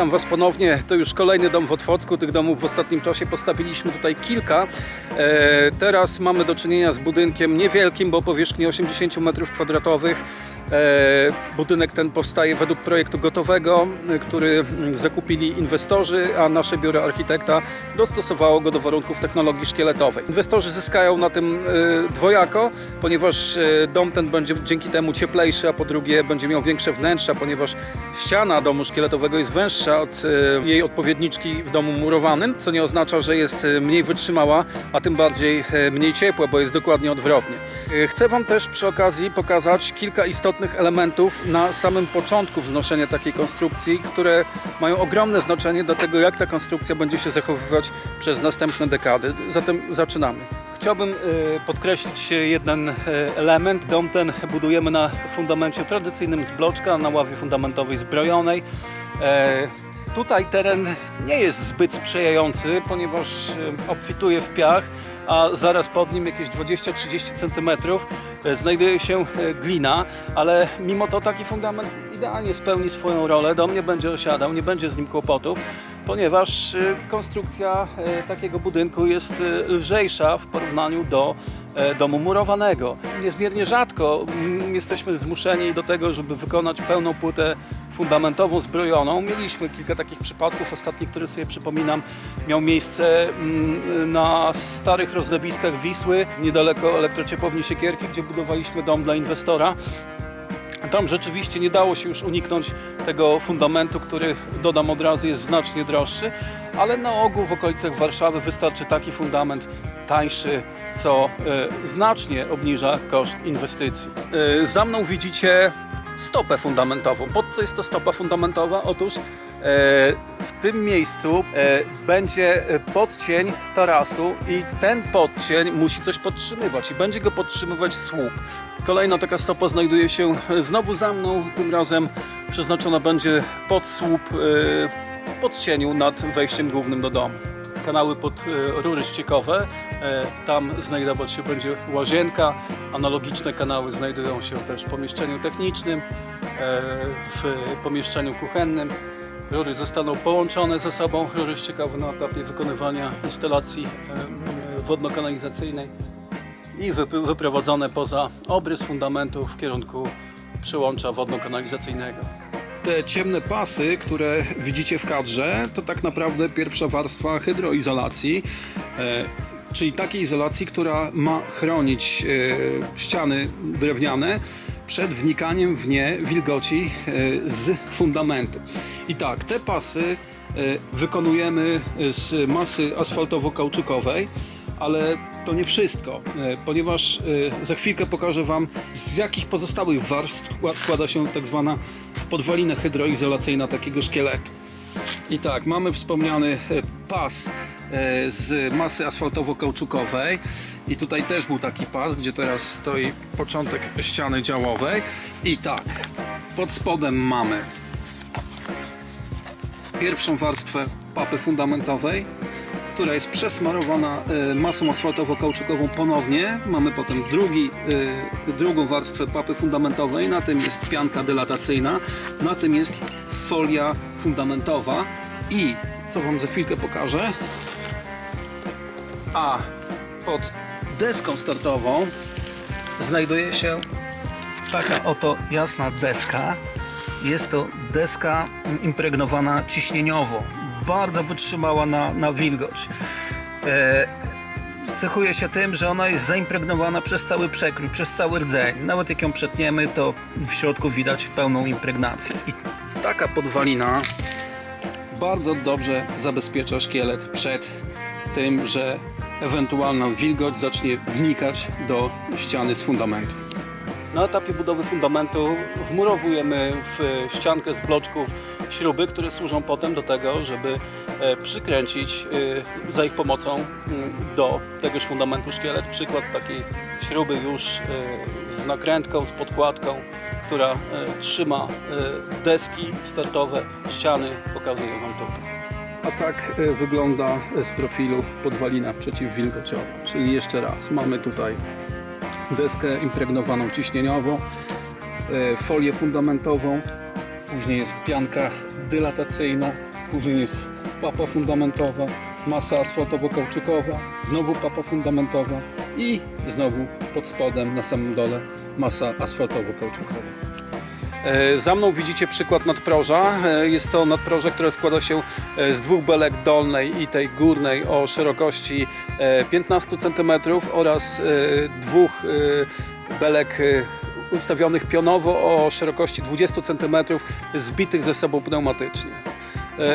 Witam Was ponownie. To już kolejny dom w Otwocku. Tych domów w ostatnim czasie postawiliśmy tutaj kilka. E, teraz mamy do czynienia z budynkiem niewielkim, bo powierzchni 80 m2. E, budynek ten powstaje według projektu gotowego, e, który mm, zakupili inwestorzy, a nasze biuro architekta dostosowało go do warunków technologii szkieletowej. Inwestorzy zyskają na tym e, dwojako, ponieważ dom ten będzie dzięki temu cieplejszy, a po drugie będzie miał większe wnętrza, ponieważ ściana domu szkieletowego jest węższa od jej odpowiedniczki w domu murowanym, co nie oznacza, że jest mniej wytrzymała, a tym bardziej mniej ciepła, bo jest dokładnie odwrotnie. Chcę Wam też przy okazji pokazać kilka istotnych elementów na samym początku wznoszenia takiej konstrukcji, które mają ogromne znaczenie do tego, jak ta konstrukcja będzie się zachowywać przez następne dekady. Zatem zaczynamy. Chciałbym e, podkreślić jeden e, element. Dom ten budujemy na fundamencie tradycyjnym z bloczka, na ławie fundamentowej zbrojonej. E, Tutaj teren nie jest zbyt sprzyjający, ponieważ obfituje w piach, a zaraz pod nim jakieś 20-30 cm e, znajduje się e, glina, ale mimo to taki fundament idealnie spełni swoją rolę, dom nie będzie osiadał, nie będzie z nim kłopotów, ponieważ e, konstrukcja takiego budynku jest lżejsza w porównaniu do domu murowanego. Niezmiernie rzadko jesteśmy zmuszeni do tego, żeby wykonać pełną płytę fundamentową, zbrojoną. Mieliśmy kilka takich przypadków. Ostatni, który sobie przypominam, miał miejsce mm, na starych rozlewiskach Wisły, niedaleko elektrociepłowni Siekierki, gdzie budowaliśmy dom dla inwestora. Tam rzeczywiście nie dało się już uniknąć tego fundamentu, który dodam od razu jest znacznie droższy, ale na ogół w okolicach Warszawy wystarczy taki fundament tańszy, co e, znacznie obniża koszt inwestycji. E, za mną widzicie stopę fundamentową. Pod co jest to stopa fundamentowa? Otóż e, w tym miejscu e, będzie e, podcień tarasu i ten podcień musi coś podtrzymywać i będzie go podtrzymywać słup. Kolejna taka stopa znajduje się e, znowu za mną, tym razem przeznaczona będzie pod słup e, podcieniu nad wejściem głównym do domu. Kanały pod e, rury ściekowe, e, tam znajdować się będzie łazienka, analogiczne kanały znajdują się też w pomieszczeniu technicznym, e, w pomieszczeniu kuchennym. Rury zostaną połączone ze sobą, rury ściekowe na etapie wykonywania instalacji wodno-kanalizacyjnej i wyp- wyprowadzone poza obrys fundamentu w kierunku przyłącza wodno-kanalizacyjnego. Te ciemne pasy, które widzicie w kadrze, to tak naprawdę pierwsza warstwa hydroizolacji, e, czyli takiej izolacji, która ma chronić e, ściany drewniane przed wnikaniem w nie wilgoci e, z fundamentu. I tak, te pasy wykonujemy z masy asfaltowo-kauczykowej ale to nie wszystko, e, ponieważ e, za chwilkę pokażę Wam z jakich pozostałych warstw składa się tak zwana podwalina hydroizolacyjna takiego szkieletu. I tak, mamy wspomniany e, pas z masy asfaltowo-kauczukowej. I tutaj też był taki pas, gdzie teraz stoi początek ściany działowej. I tak, pod spodem mamy pierwszą warstwę papy fundamentowej, która jest przesmarowana e, masą asfaltowo-kauczukową ponownie. Mamy potem drugi, e, drugą warstwę papy fundamentowej, na tym jest pianka dylatacyjna, na tym jest folia fundamentowa. I co Wam za chwilkę pokażę, a pod deską startową znajduje się taka oto jasna deska. Jest to deska impregnowana ciśnieniowo, bardzo wytrzymała na, na wilgoć. E, cechuje się tym, że ona jest zaimpregnowana przez cały przekrój, przez cały rdzeń. Nawet jak ją przetniemy, to w środku widać pełną impregnację. I taka podwalina bardzo dobrze zabezpiecza szkielet przed tym, że ewentualna wilgoć zacznie wnikać do ściany z fundamentu. Na etapie budowy fundamentu wmurowujemy w ściankę z bloczków śruby, które służą potem do tego, żeby e, przykręcić e, za ich pomocą do tegoż fundamentu szkielet. Przykład takiej śruby już e, z nakrętką, z podkładką, która trzyma deski startowe, ściany, pokazuję Wam tutaj. A tak wygląda z profilu podwalina przeciwwilgociowa. Czyli jeszcze raz, mamy tutaj deskę impregnowaną ciśnieniowo, e, folię fundamentową, później jest pianka dylatacyjna, później jest papa fundamentowa, masa asfaltowo-kauczykowa, znowu papa fundamentowa i znowu pod spodem na samym dole masa asfaltowo-kauczykowa. E, Za mną widzicie przykład nadproża. E, Jest to nadproże, które składa się e, z dwóch belek dolnej i tej górnej o szerokości e, 15 cm oraz dwóch belek ustawionych pionowo o szerokości 20 cm zbitych ze sobą pneumatycznie.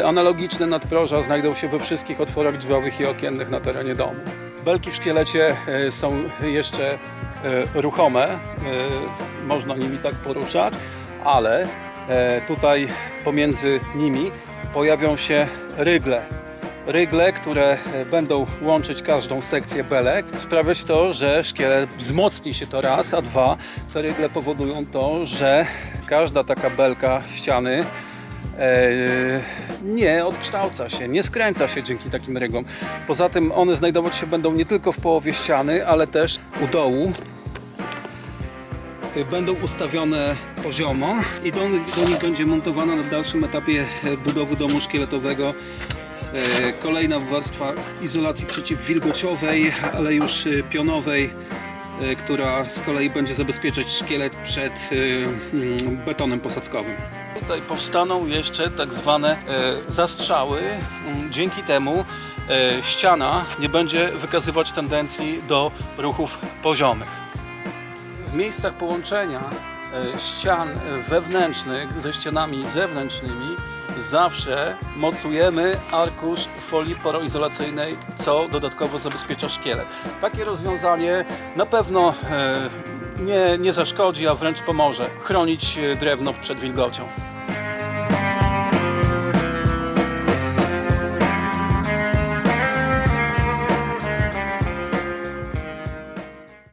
Analogiczne nadproża znajdą się we wszystkich otworach drzwiowych i okiennych na terenie domu. Belki w szkielecie są jeszcze ruchome, można nimi tak poruszać, ale e, tutaj pomiędzy nimi pojawią się rygle. Rygle, które e, będą łączyć każdą sekcję belek, sprawiać to, że szkielet wzmocni się to raz, a dwa, te rygle powodują to, że każda taka belka ściany e, nie odkształca się, nie skręca się dzięki takim rygom. Poza tym one znajdować się będą nie tylko w połowie ściany, ale też u dołu. Y, Będą ustawione poziomo i do, do nich będzie montowana na dalszym etapie e, budowy domu szkieletowego e, kolejna warstwa izolacji przeciwwilgociowej, ale już e, pionowej, która z kolei będzie zabezpieczać szkielet przed mm, betonem posadzkowym. Tutaj powstaną jeszcze tak zwane zastrzały. Mm, Dzięki temu ściana nie będzie wykazywać tendencji do ruchów poziomych. W miejscach połączenia e, ścian e, wewnętrznych ze ścianami zewnętrznymi zawsze mocujemy arkusz folii poroizolacyjnej, co dodatkowo zabezpiecza szkielet. Takie rozwiązanie na pewno e, nie, nie zaszkodzi, a wręcz pomoże chronić drewno przed wilgocią.